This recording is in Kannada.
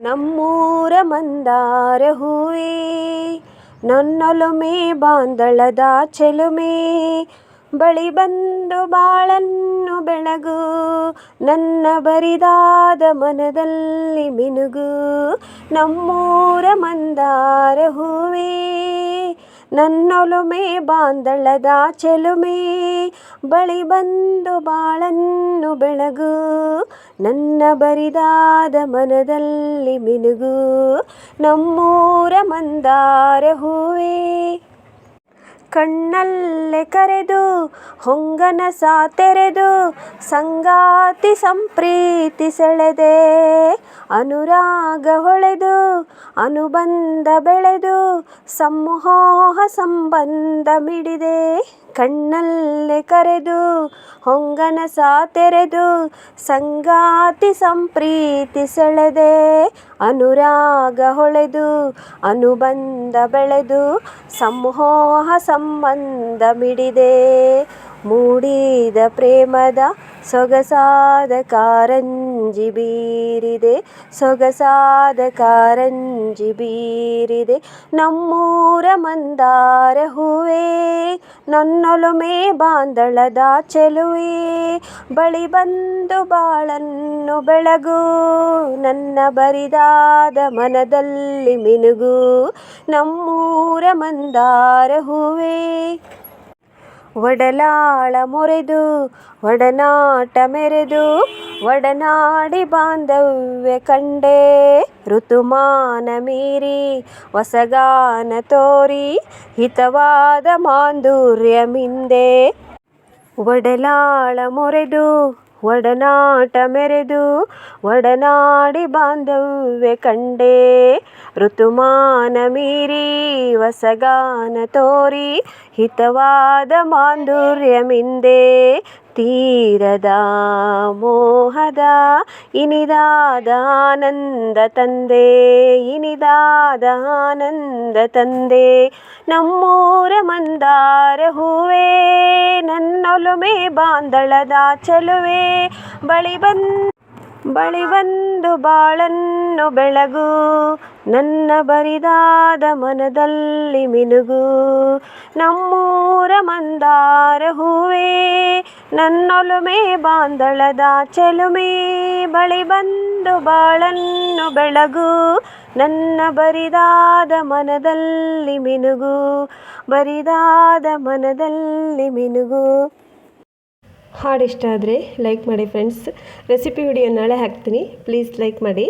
ನಮ್ಮೂರ ಮಂದಾರ ಹೂವೇ, ನನ್ನೊಲುಮೆ ಬಾಂದಳದ ಚೆಲುಮೆ. ಬಳಿ ಬಂದು ಬಾಳನ್ನು ಬೆಳಗು, ನನ್ನ ಬರಿದಾದ ಮನದಲ್ಲಿ ಮಿನುಗು. ನಮ್ಮೂರ ಮಂದಾರ ಹೂವೇ. ನನ್ನೊಲುಮೆ ಬಾಂದಳದ ಚೆಲುಮೆ ಬಳಿ ಬಂದು ಬಾಳನ್ನು ಬೆಳಗು ನನ್ನ ಬರಿದಾದ ಮನದಲ್ಲಿ ಮಿನುಗು ನಮ್ಮೂರ ಮಂದಾರ ಹೂವೇ. ಕಣ್ಣಲ್ಲೇ ಕರೆದು ಹೊಂಗನ ಸಾತೆರೆದು ಸಂಗಾತಿ ಸಂಪ್ರೀತಿ ಸೆಳೆದೆ. ಅನುರಾಗ ಹೊಳೆದು ಅನುಬಂಧ ಬೆಳೆದು ಸಮ್ಮೋಹ ಸಂಬಂಧ ಮಿಡಿದೆ. ಕಣ್ಣಲ್ಲೇ ಕರೆದು ಹೊಂಗನ ಸಾತೆರೆದು ಸಂಗಾತಿ ಸಂಪ್ರೀತಿ ಸೆಳೆದೆ ಅನುರಾಗ ಹೊಳೆದು ಅನುಬಂಧ ಬೆಳೆದು ಸಂಮೋಹ ಸಂಬಂಧ ಮಿಡಿದೆ. ಮೂಡಿದ ಪ್ರೇಮದ ಸೊಗಸಾದ ಕಾರಂಜಿ ಬೀರಿದೆ, ಸೊಗಸಾದ ಕಾರಂಜಿ ಬೀರಿದೆ. ನಮ್ಮೂರ ಮಂದಾರ ಹೂವೇ, ನನ್ನೊಲುಮೆ ಬಾಂದಳದ ಚೆಲುವೆ. ಬಳಿ ಬಂದು ಬಾಳನ್ನು ಬೆಳಗು, ನನ್ನ ಬರಿದಾದ ಮನದಲ್ಲಿ ಮಿನುಗು. ನಮ್ಮೂರ ಮಂದಾರ ಹೂವೇ ಒಡಲಾಳ ಮೊರೆದು, ಒಡನಾಟ ಮೆರೆದು, ಒಡನಾಡಿ ಬಾಂಧವ್ಯ ಕಂಡೆ. ಋತುಮಾನ ಮೀರಿ, ಹೊಸಗಾನ ತೋರಿ, ಹಿತವಾದ ಮಾಂಧುರ್ಯ ಮಿಂದೆ. ಒಡಲಾಳ ಮೊರೆದು ಒಡನಾಟ ಮೆರೆದು ಒಡನಾಡಿ ಬಾಂಧವ್ಯ ಕಂಡೆ. ಋತುಮಾನ ಮೀರಿ ಹೊಸಗಾನ ತೋರಿ ಹಿತವಾದ ಮಾಂಧುರ್ಯ ಮಿಂದೆ. ತೀರದ ಮೋಹದ ಇನಿದಾದ ಆನಂದ ತಂದೆ. ಇನಿದಾದ ಆನಂದ ತಂದೆ. ನಮ್ಮೂರ ಮಂದಾರ ಹೂವೇ. ನನ್ನೊಲುಮೆ ಬಾಂದಳದ ಚಲುವೆ, ಬಳಿ ಬಂದು ಬಳಿ ಬಂದು ಬಾಳನ್ನು ಬೆಳಗು, ನನ್ನ ಬರಿದಾದ ಮನದಲ್ಲಿ ಮಿನುಗು, ನಮ್ಮೂರ ಮಂದಾರ ಹೂವೆ, ನನ್ನೊಲುಮೆ ಬಾಂದಳದ ಚೆಲುಮೆ, ಬಳಿ ಬಂದು ಬಾಳನ್ನು ಬೆಳಗು, ನನ್ನ ಬರಿದಾದ ಮನದಲ್ಲಿ ಮಿನುಗು ಬರಿದಾದ ಮನದಲ್ಲಿ ಮಿನುಗು. ಹಾಡಿಷ್ಟ ಆದರೆ ಲೈಕ್ ಮಾಡಿ ಫ್ರೆಂಡ್ಸ್ ರೆಸಿಪಿ ವಿಡಿಯೋ ನಾಳೆ ಹಾಕ್ತೀನಿ. ಪ್ಲೀಸ್ ಲೈಕ್ ಮಾಡಿ.